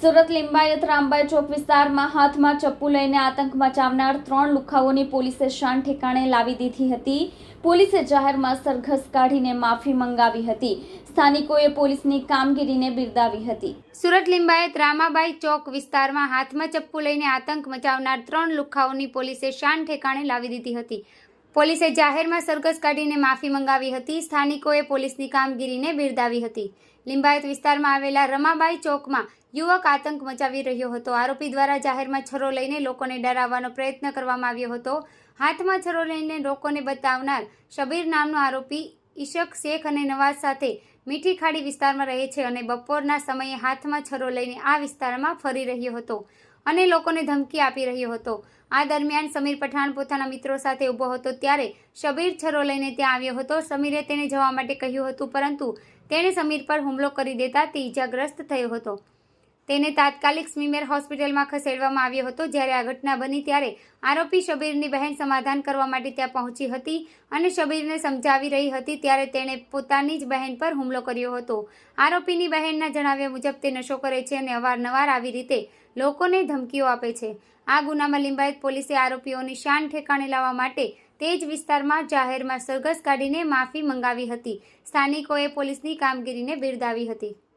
સુરત લિંબાયત રામબાઈ ચોક વિસ્તારમાં હાથમાં ચપ્પુ લઈને આતંક મચાવનાર ત્રણ લુખાઓની પોલીસે શાન ઠેકાણે લાવી દીધી હતી. પોલીસે જાહેરમાં સરઘસ કાઢીને માફી મંગાવી હતી. સ્થાનિકોએ પોલીસની કામગીરીને બિરદાવી હતી. સુરત લિંબાયત રામાબાઈ ચોક વિસ્તારમાં હાથમાં ચપ્પુ લઈને આતંક મચાવનાર ત્રણ લુખાઓની પોલીસે શાન ઠેકાણે લાવી દીધી હતી. પોલીસે જાહેરમાં સરઘસ કાઢીને માફી મંગાવી હતી. સ્થાનિકોએ પોલીસની કામગીરીને બિરદાવી હતી. લિંબાયત વિસ્તારમાં આવેલા રમાબાઈ ચોકમાં યુવક આતંક મચાવી રહ્યો હતો. આરોપી દ્વારા જાહેરમાં છરો લઈને લોકોને ડરાવવાનો પ્રયત્ન કરવામાં આવ્યો હતો. હાથમાં છરો લઈને લોકોને બતાવનાર શબીર નામનો આરોપી ઈશક શેખ અને નવાઝ સાથે મીઠી ખાડી વિસ્તારમાં રહે છે અને બપોરના સમયે હાથમાં છરો લઈને આ વિસ્તારમાં ફરી રહ્યો હતો. અને લોકોને ધમકી આપી રહ્યો હતો. આ દરમિયાન સમીર પઠાણ પોતાના મિત્રો સાથે ઊભો હતો ત્યારે શબીર છરો લઈને ત્યાં આવ્યો હતો. સમીરે તેને જવા માટે કહ્યું હતું, પરંતુ તેણે સમીર પર હુમલો કરી દેતા તે ઈજાગ્રસ્ત થયો હતો. તેને તાત્કાલિક સ્મીમેર હોસ્પિટલમાં ખસેડવામાં આવ્યો હતો. જ્યારે આ ઘટના બની ત્યારે આરોપી શબીરની બહેન સમાધાન કરવા માટે ત્યાં પહોંચી હતી અને શબીરને સમજાવી રહી હતી. ત્યારે તેણે પોતાની જ બહેન પર હુમલો કર્યો હતો. આરોપીની બહેનના જણાવ્યા મુજબ તે નશો કરે છે અને અવારનવાર આવી રીતે લોકોને ધમકીઓ આપે છે. આ ગુનામાં લિંબાયત પોલીસે આરોપીઓની શાન ઠેકાણે લાવવા માટે તે જ વિસ્તારમાં જાહેરમાં સરઘસ કાઢીને માફી મંગાવી હતી. સ્થાનિકોએ પોલીસની કામગીરીને બિરદાવી હતી.